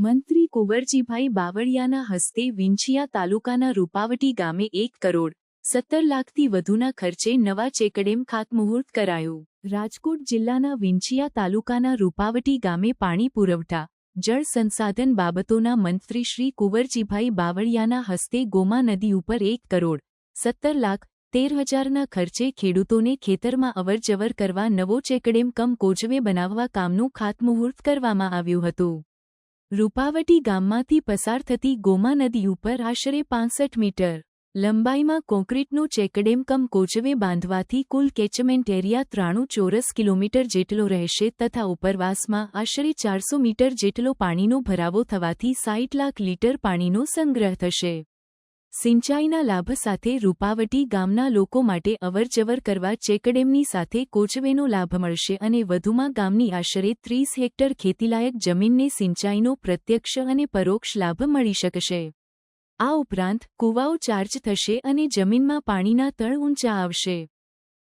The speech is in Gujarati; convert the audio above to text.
મંત્રી કુંવરજીભાઈ બાવળિયાના હસ્તે વિંછિયા તાલુકાના રૂપાવટી ગામે એક કરોડ સત્તર લાખથી વધુના ખર્ચે નવા ચેકડેમ ખાતમુહૂર્ત કરાયું. રાજકોટ જિલ્લાના વિંછિયા તાલુકાના રૂપાવટી ગામે પાણી પુરવઠા, જળ સંસાધન બાબતોના મંત્રી શ્રી કુંવરજીભાઈ બાવળિયાના હસ્તે ગોમા નદી ઉપર એક કરોડ સત્તર લાખ તેર હજારના ખર્ચે ખેડૂતોને ખેતરમાં અવરજવર કરવા નવો ચેકડેમ કમ કોચવે બનાવવા કામનું ખાતમુહૂર્ત કરવામાં આવ્યું હતું. રૂપાવટી ગામમાંથી પસાર થતી ગોમા નદી ઉપર આશરે પાંસઠ મીટર લંબાઈમાં કોન્ક્રીટનો ચેકડેમ કમ કોચવે બાંધવાથી કુલ કેચમેન્ટ એરિયા ત્રાણું ચોરસ કિલોમીટર જેટલો રહેશે તથા ઉપરવાસમાં આશરે ચારસો મીટર જેટલો પાણીનો ભરાવો થવાથી સાઠ લાખ લીટર પાણીનો સંગ્રહ થશે. સિંચાઈના લાભ સાથે રૂપાવટી ગામના લોકો માટે અવરજવર કરવા ચેકડેમની સાથે કોચવેનો લાભ મળશે અને વધુમાં ગામની આશરે ત્રીસ હેક્ટર ખેતીલાયક જમીનને સિંચાઈનો પ્રત્યક્ષ અને પરોક્ષ લાભ મળી શકશે. આ ઉપરાંત કૂવાઓ ચાર્જ થશે અને જમીનમાં પાણીના તળ ઊંચા આવશે.